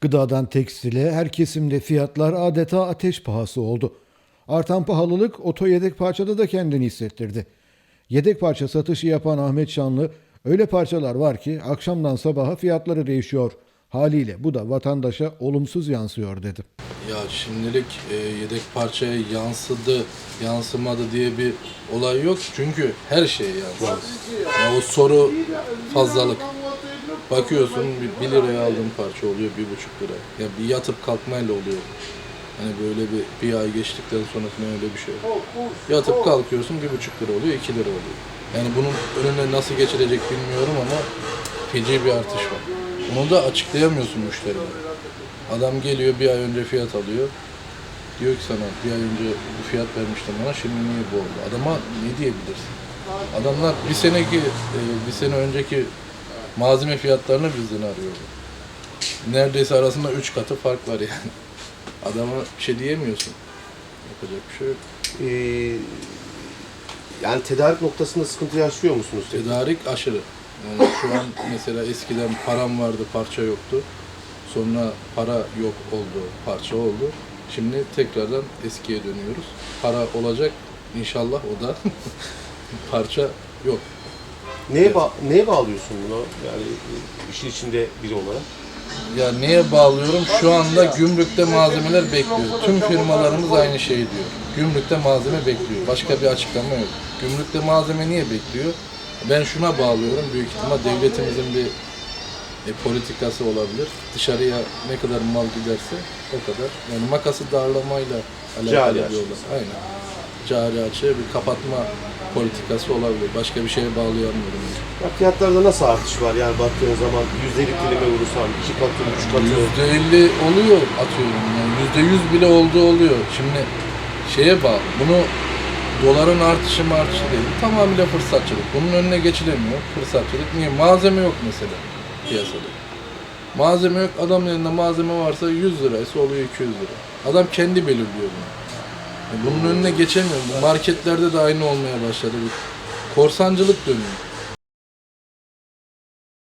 Gıdadan tekstile her kesimde fiyatlar adeta ateş pahası oldu. Artan pahalılık oto yedek parçada da kendini hissettirdi. Yedek parça satışı yapan Ahmet Şanlı, öyle parçalar var ki akşamdan sabaha fiyatları değişiyor. Haliyle bu da vatandaşa olumsuz yansıyor dedi. Ya şimdilik e, yedek parçaya yansıdı, yansımadı diye bir olay yok. Çünkü her şeye yansıdı. Ya o soru fazlalık. Bakıyorsun bir, bir liraya aldığın parça oluyor bir buçuk lira. Ya bir yatıp kalkmayla oluyor. Hani böyle bir, bir ay geçtikten sonra falan öyle bir şey. Yatıp kalkıyorsun bir buçuk lira oluyor, iki lira oluyor. Yani bunun önüne nasıl geçilecek bilmiyorum ama feci bir artış var. Onu da açıklayamıyorsun müşterilere. Adam geliyor bir ay önce fiyat alıyor. Diyor ki sana bir ay önce bu fiyat vermiştim bana şimdi niye bu oldu? Adama ne diyebilirsin? Adamlar bir seneki, e, bir sene önceki malzeme fiyatlarını bizden arıyordu. Neredeyse arasında üç katı fark var yani. Adama bir şey diyemiyorsun. Yapacak bir şey yok. Ee, yani tedarik noktasında sıkıntı yaşıyor musunuz? Tedarik aşırı. Yani şu an mesela eskiden param vardı, parça yoktu. Sonra para yok oldu, parça oldu. Şimdi tekrardan eskiye dönüyoruz. Para olacak inşallah o da. parça yok. Neye, ba- neye bağlıyorsun bunu? Yani e, işin içinde biri olarak. Ya neye bağlıyorum? Şu anda gümrükte malzemeler bekliyor. Tüm firmalarımız aynı şeyi diyor. Gümrükte malzeme bekliyor. Başka bir açıklama yok. Gümrükte malzeme niye bekliyor? Ben şuna bağlıyorum. Büyük ihtimal devletimizin bir e, politikası olabilir. Dışarıya ne kadar mal giderse o kadar. Yani makası darlamayla alakalı Cari olay. Aynen. Cari açığı bir kapatma politikası olabilir. Başka bir şeye bağlayamıyorum. Ya fiyatlarda nasıl artış var? Yani baktığın zaman yüzdelik dilime vurursan iki katı, üç katı. Yüzde elli oluyor atıyorum yani yüzde yüz bile olduğu oluyor. Şimdi şeye bağlı. Bunu doların artışı mı artışı değil. Tamamıyla fırsatçılık. Bunun önüne geçilemiyor. Fırsatçılık. Niye? Malzeme yok mesela piyasada. Malzeme yok. Adamın elinde malzeme varsa 100 liraysa oluyor 200 lira. Adam kendi belirliyor bunu. Bunun önüne geçemiyor. Bu marketlerde de aynı olmaya başladı. Korsancılık dönüyor.